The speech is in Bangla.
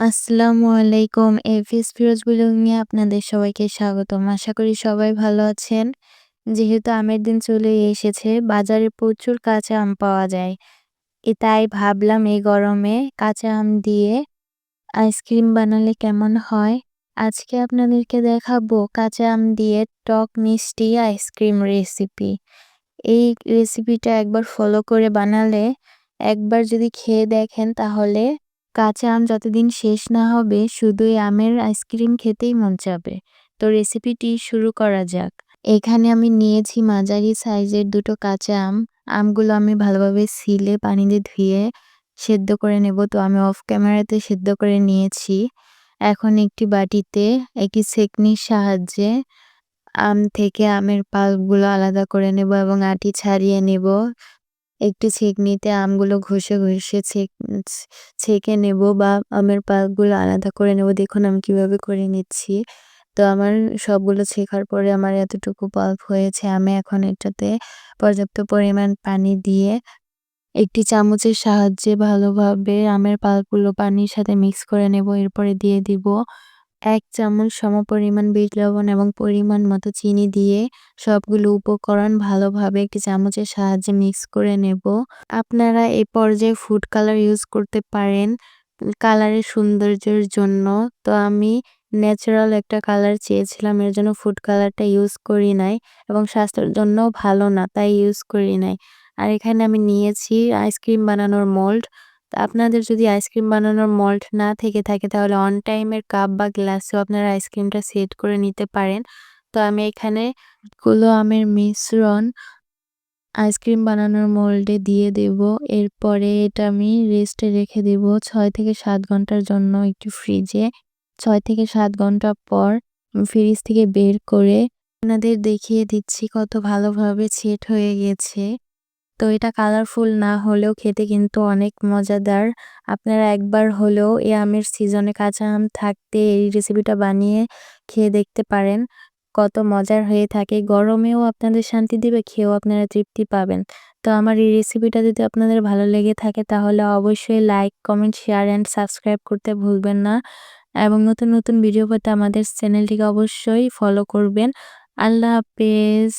আসসালামু আলাইকুম এফিস ফিরোজ ব্লগ নিয়ে আপনাদের সবাইকে স্বাগতম। আশা করি সবাই ভালো আছেন। যেহেতু আমের দিন চলে এসেছে, বাজারে প্রচুর কাঁচা আম পাওয়া যায়। এ তাই ভাবলাম এই গরমে কাঁচা আম দিয়ে আইসক্রিম বানালে কেমন হয়? আজকে আপনাদেরকে দেখাবো কাঁচা আম দিয়ে টক মিষ্টি আইসক্রিম রেসিপি। এই রেসিপিটা একবার ফলো করে বানালে একবার যদি খেয়ে দেখেন তাহলে কাঁচা আম যতদিন শেষ না হবে, শুধুই আমের আইসক্রিম খেতেই মন চাবে। তো রেসিপিটি শুরু করা যাক। এখানে আমি নিয়েছি মাঝারি সাইজের দুটো কাঁচা আম। আমগুলো আমি ভালোভাবে সিলে পানি দিয়ে ধুয়ে সেদ্ধ করে নেব। তো আমি অফ ক্যামেরাতে সেদ্ধ করে নিয়েছি। এখন একটি বাটিতে একটি সেকনির সাহায্যে আম থেকে আমের পাল্পগুলো আলাদা করে নেব এবং আটি ছাড়িয়ে নেব। একটু ছেঁকনিতে আমগুলো ঘষে ঘষে ছেঁক, ছেঁকে নেব বা আমের পাল্পগুলো আলাদা করে নেব। দেখুন আমি কীভাবে করে নিচ্ছি। তো আমার সবগুলো ছেঁকার পরে আমার এতটুকু পাল্প হয়েছে। আমি এখন এটাতে পর্যাপ্ত পরিমাণ পানি দিয়ে একটি চামচের সাহায্যে ভালোভাবে আমের পাল্পগুলো পানির সাথে মিক্স করে নেব। এরপরে দিয়ে দিব এক চামচ সমপরিমাণ বিট লবণ এবং পরিমাণ মতো চিনি দিয়ে সবগুলো উপকরণ ভালোভাবে একটি চামচের সাহায্যে মিক্স করে নেব। আপনারা এই পর্যায়ে ফুড কালার ইউজ করতে পারেন কালারের সৌন্দর্যের জন্য। তো আমি ন্যাচারাল একটা কালার চেয়েছিলাম, এর জন্য ফুড কালারটা ইউজ করি নাই এবং স্বাস্থ্যের জন্য ভালো না, তাই ইউজ করি নাই। আর এখানে আমি নিয়েছি আইসক্রিম বানানোর মোল্ড। আপনাদের যদি আইসক্রিম বানানোর মল্ট না থেকে থাকে, তাহলে অন টাইমের কাপ বা গ্লাসেও আপনারা আইসক্রিমটা সেট করে নিতে পারেন। তো আমি এখানে গুলো আমের মিশ্রণ আইসক্রিম বানানোর মোল্ডে দিয়ে দেব। এরপরে এটা আমি রেস্টে রেখে দেব ছয় থেকে সাত ঘণ্টার জন্য একটু ফ্রিজে ছয় থেকে সাত ঘণ্টা পর ফ্রিজ থেকে বের করে আপনাদের দেখিয়ে দিচ্ছি কত ভালোভাবে সেট হয়ে গেছে। তো এটা কালারফুল না হলেও খেতে কিন্তু অনেক মজাদার। আপনারা একবার হলেও এই আমের সিজনে কাঁচা আম থাকতে এই রেসিপিটা বানিয়ে খেয়ে দেখতে পারেন। কত মজার হয়ে থাকে। গরমেও আপনাদের শান্তি দিবে, খেয়েও আপনারা তৃপ্তি পাবেন। তো আমার এই রেসিপিটা যদি আপনাদের ভালো লেগে থাকে তাহলে অবশ্যই like comment share and subscribe করতে ভুলবেন না। এবং নতুন নতুন ভিডিও পেতে আমাদের চ্যানেলটিকে অবশ্যই ফলো করবেন। আল্লাহ হাফেজ।